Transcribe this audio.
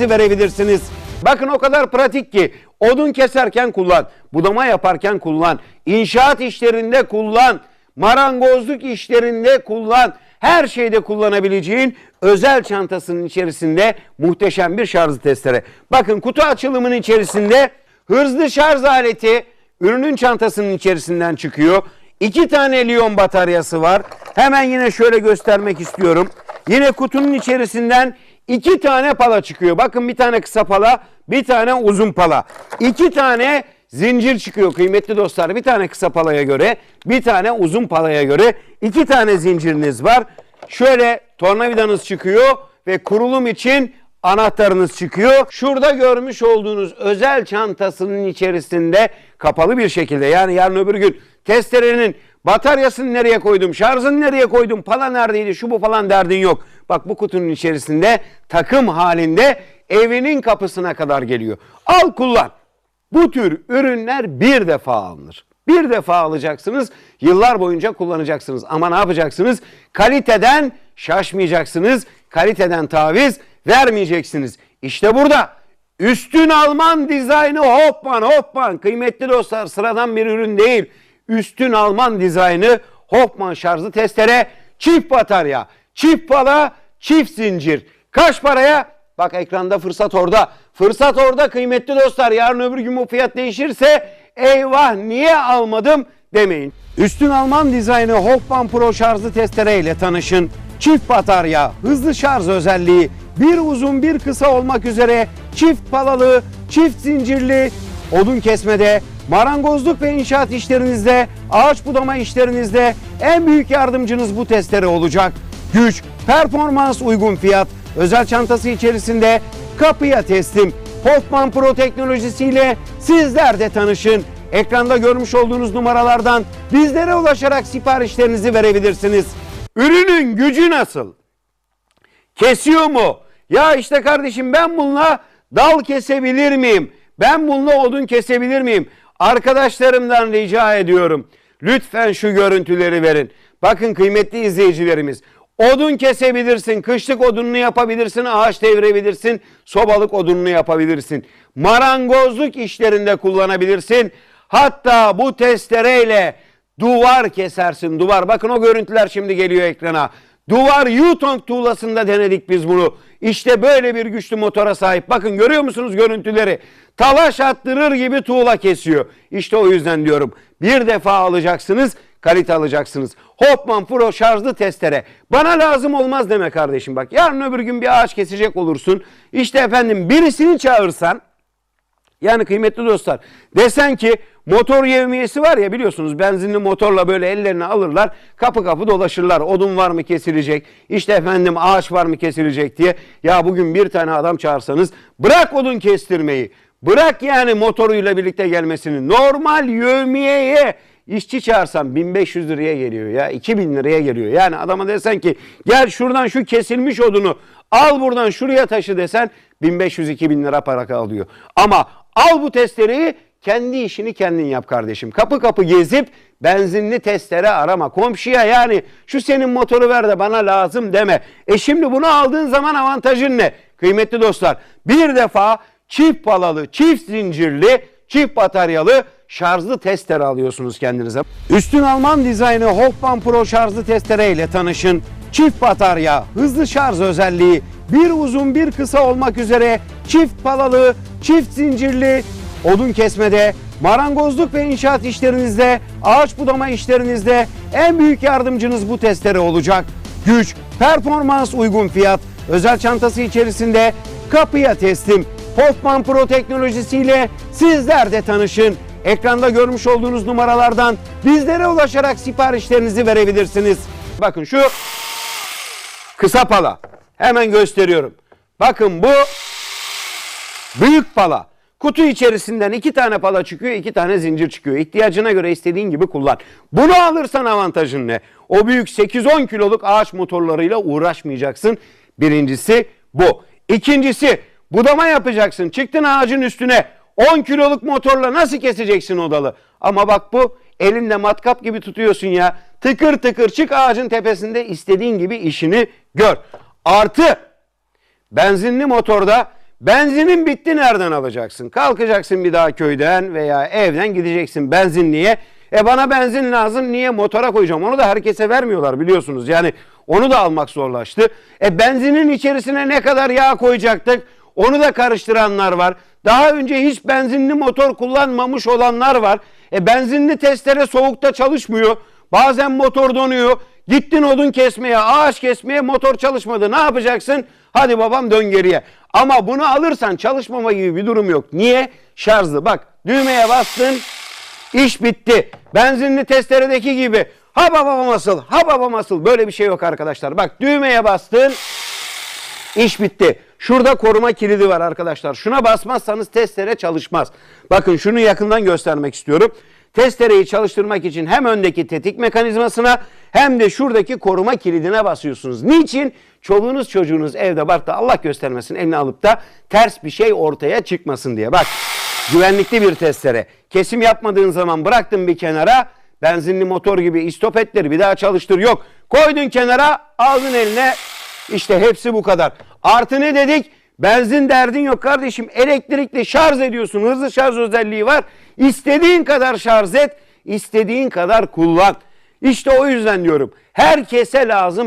verebilirsiniz. Bakın o kadar pratik ki odun keserken kullan, budama yaparken kullan, inşaat işlerinde kullan, marangozluk işlerinde kullan, her şeyde kullanabileceğin özel çantasının içerisinde muhteşem bir şarj testere. Bakın kutu açılımının içerisinde hızlı şarj aleti ürünün çantasının içerisinden çıkıyor. İki tane liyon bataryası var. Hemen yine şöyle göstermek istiyorum. Yine kutunun içerisinden iki tane pala çıkıyor. Bakın bir tane kısa pala, bir tane uzun pala. İki tane zincir çıkıyor kıymetli dostlar. Bir tane kısa palaya göre, bir tane uzun palaya göre iki tane zinciriniz var. Şöyle tornavidanız çıkıyor ve kurulum için anahtarınız çıkıyor. Şurada görmüş olduğunuz özel çantasının içerisinde kapalı bir şekilde yani yarın öbür gün testerenin bataryasını nereye koydum, şarjını nereye koydum, pala neredeydi, şu bu falan derdin yok. Bak bu kutunun içerisinde takım halinde evinin kapısına kadar geliyor. Al kullan. Bu tür ürünler bir defa alınır. Bir defa alacaksınız, yıllar boyunca kullanacaksınız. Ama ne yapacaksınız? Kaliteden şaşmayacaksınız, kaliteden taviz vermeyeceksiniz. İşte burada üstün Alman dizaynı Hoffman, Hoffman. Kıymetli dostlar sıradan bir ürün değil. Üstün Alman dizaynı Hoffman şarjlı testere, çift batarya, çift pala, çift zincir. Kaç paraya? Bak ekranda fırsat orada. Fırsat orada kıymetli dostlar. Yarın öbür gün bu fiyat değişirse eyvah niye almadım demeyin. Üstün Alman dizaynı Hoffman Pro şarjlı testere ile tanışın. Çift batarya, hızlı şarj özelliği, bir uzun bir kısa olmak üzere çift palalı, çift zincirli, odun kesmede, marangozluk ve inşaat işlerinizde, ağaç budama işlerinizde en büyük yardımcınız bu testere olacak. Güç, performans uygun fiyat, özel çantası içerisinde kapıya teslim. Hoffman Pro teknolojisiyle sizler de tanışın. Ekranda görmüş olduğunuz numaralardan bizlere ulaşarak siparişlerinizi verebilirsiniz. Ürünün gücü nasıl? Kesiyor mu? Ya işte kardeşim ben bununla dal kesebilir miyim? Ben bununla odun kesebilir miyim? Arkadaşlarımdan rica ediyorum. Lütfen şu görüntüleri verin. Bakın kıymetli izleyicilerimiz. Odun kesebilirsin, kışlık odununu yapabilirsin, ağaç devirebilirsin, sobalık odununu yapabilirsin. Marangozluk işlerinde kullanabilirsin. Hatta bu testereyle duvar kesersin, duvar. Bakın o görüntüler şimdi geliyor ekrana. Duvar Yutong tuğlasında denedik biz bunu. İşte böyle bir güçlü motora sahip. Bakın görüyor musunuz görüntüleri? Talaş attırır gibi tuğla kesiyor. İşte o yüzden diyorum. Bir defa alacaksınız, kalite alacaksınız. Hopman Pro şarjlı testere. Bana lazım olmaz deme kardeşim bak. Yarın öbür gün bir ağaç kesecek olursun. İşte efendim birisini çağırsan yani kıymetli dostlar desen ki motor yevmiyesi var ya biliyorsunuz benzinli motorla böyle ellerine alırlar kapı kapı dolaşırlar. Odun var mı kesilecek işte efendim ağaç var mı kesilecek diye. Ya bugün bir tane adam çağırsanız bırak odun kestirmeyi bırak yani motoruyla birlikte gelmesini normal yevmiyeye işçi çağırsan 1500 liraya geliyor ya 2000 liraya geliyor. Yani adama desen ki gel şuradan şu kesilmiş odunu al buradan şuraya taşı desen 1500-2000 lira para alıyor. Ama al bu testereyi kendi işini kendin yap kardeşim. Kapı kapı gezip benzinli testere arama. Komşuya yani şu senin motoru ver de bana lazım deme. E şimdi bunu aldığın zaman avantajın ne? Kıymetli dostlar bir defa çift palalı, çift zincirli, çift bataryalı şarjlı testere alıyorsunuz kendinize. Üstün Alman dizaynı Hoffman Pro şarjlı testere ile tanışın. Çift batarya, hızlı şarj özelliği, bir uzun bir kısa olmak üzere çift palalı, çift zincirli, odun kesmede, marangozluk ve inşaat işlerinizde, ağaç budama işlerinizde en büyük yardımcınız bu testere olacak. Güç, performans uygun fiyat, özel çantası içerisinde kapıya teslim. Hoffman Pro teknolojisiyle sizler de tanışın. Ekranda görmüş olduğunuz numaralardan bizlere ulaşarak siparişlerinizi verebilirsiniz. Bakın şu kısa pala. Hemen gösteriyorum. Bakın bu büyük pala. Kutu içerisinden iki tane pala çıkıyor, iki tane zincir çıkıyor. İhtiyacına göre istediğin gibi kullan. Bunu alırsan avantajın ne? O büyük 8-10 kiloluk ağaç motorlarıyla uğraşmayacaksın. Birincisi bu. İkincisi budama yapacaksın. Çıktın ağacın üstüne 10 kiloluk motorla nasıl keseceksin o dalı? Ama bak bu elinde matkap gibi tutuyorsun ya. Tıkır tıkır çık ağacın tepesinde istediğin gibi işini gör. Artı benzinli motorda Benzinin bitti nereden alacaksın? Kalkacaksın bir daha köyden veya evden gideceksin benzinliğe. E bana benzin lazım niye motora koyacağım? Onu da herkese vermiyorlar biliyorsunuz. Yani onu da almak zorlaştı. E benzinin içerisine ne kadar yağ koyacaktık? Onu da karıştıranlar var. Daha önce hiç benzinli motor kullanmamış olanlar var. E benzinli testere soğukta çalışmıyor. Bazen motor donuyor. Gittin odun kesmeye, ağaç kesmeye motor çalışmadı. Ne yapacaksın? Hadi babam dön geriye. Ama bunu alırsan çalışmama gibi bir durum yok. Niye? Şarjlı. Bak düğmeye bastın. İş bitti. Benzinli testeredeki gibi. Ha babam asıl, ha babam asıl. Böyle bir şey yok arkadaşlar. Bak düğmeye bastın. İş bitti. Şurada koruma kilidi var arkadaşlar. Şuna basmazsanız testere çalışmaz. Bakın şunu yakından göstermek istiyorum. Testereyi çalıştırmak için hem öndeki tetik mekanizmasına hem de şuradaki koruma kilidine basıyorsunuz. Niçin? Çoluğunuz çocuğunuz evde barkta Allah göstermesin elini alıp da ters bir şey ortaya çıkmasın diye. Bak güvenlikli bir testere. Kesim yapmadığın zaman bıraktın bir kenara benzinli motor gibi istopetleri bir daha çalıştır yok. Koydun kenara aldın eline işte hepsi bu kadar. Artı ne dedik? Benzin derdin yok kardeşim. Elektrikli şarj ediyorsun. Hızlı şarj özelliği var. İstediğin kadar şarj et. istediğin kadar kullan. İşte o yüzden diyorum. Herkese lazım